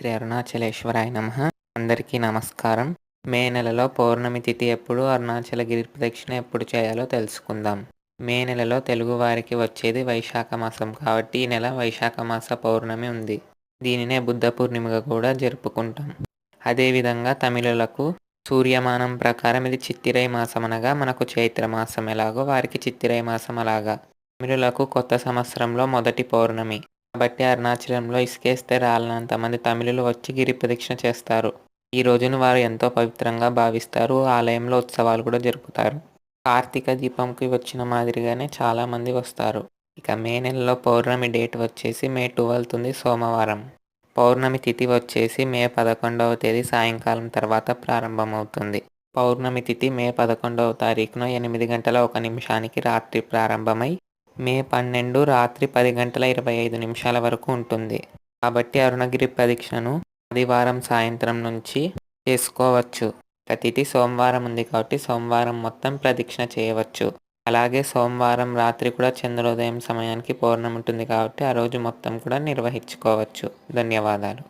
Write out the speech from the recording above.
శ్రీ అరుణాచలేశ్వరాయ నమ. అందరికీ నమస్కారం. మే నెలలో పౌర్ణమి తిథి ఎప్పుడు అరుణాచలగిరి ప్రదక్షిణ ఎప్పుడు చేయాలో తెలుసుకుందాం. మే నెలలో తెలుగువారికి వచ్చేది వైశాఖ మాసం కాబట్టి ఈ నెల వైశాఖ మాస పౌర్ణమి ఉంది. దీనినే బుద్ధ పూర్ణిమగా కూడా జరుపుకుంటాం. అదేవిధంగా తమిళులకు సూర్యమానం ప్రకారం ఇది చిత్తిరై మాసం అనగా మనకు చైత్ర మాసం ఎలాగో వారికి చిత్తిరై మాసం అలాగా. తమిళులకు కొత్త సంవత్సరంలో మొదటి పౌర్ణమి. కాబట్టి అరుణాచలంలో ఇసుకేస్తే రాలనంత మంది తమిళులు వచ్చి గిరి ప్రదక్షిణ చేస్తారు. ఈ రోజును వారు ఎంతో పవిత్రంగా భావిస్తారు. ఆలయంలో ఉత్సవాలు కూడా జరుపుతారు. కార్తీక దీపంకి వచ్చిన మాదిరిగానే చాలామంది వస్తారు. ఇక మే నెలలో పౌర్ణమి డేట్ వచ్చేసి మే ట్వెల్త్ ఉంది సోమవారం. పౌర్ణమి తిథి వచ్చేసి మే పదకొండవ తేదీ సాయంకాలం తర్వాత ప్రారంభమవుతుంది. పౌర్ణమి తిథి మే పదకొండవ తారీఖున ఎనిమిది గంటల ఒక నిమిషానికి రాత్రి ప్రారంభమై మే పన్నెండు రాత్రి పది గంటల ఇరవై ఐదు నిమిషాల వరకు ఉంటుంది. కాబట్టి అరుణగిరి పరీక్షను ఆదివారం సాయంత్రం నుంచి చేసుకోవచ్చు. తిథి సోమవారం ఉంది కాబట్టి సోమవారం మొత్తం ప్రదక్షిణ చేయవచ్చు. అలాగే సోమవారం రాత్రి కూడా చంద్రోదయం సమయానికి పౌర్ణమి ఉంటుంది కాబట్టి ఆ రోజు మొత్తం కూడా నిర్వహించుకోవచ్చు. ధన్యవాదాలు.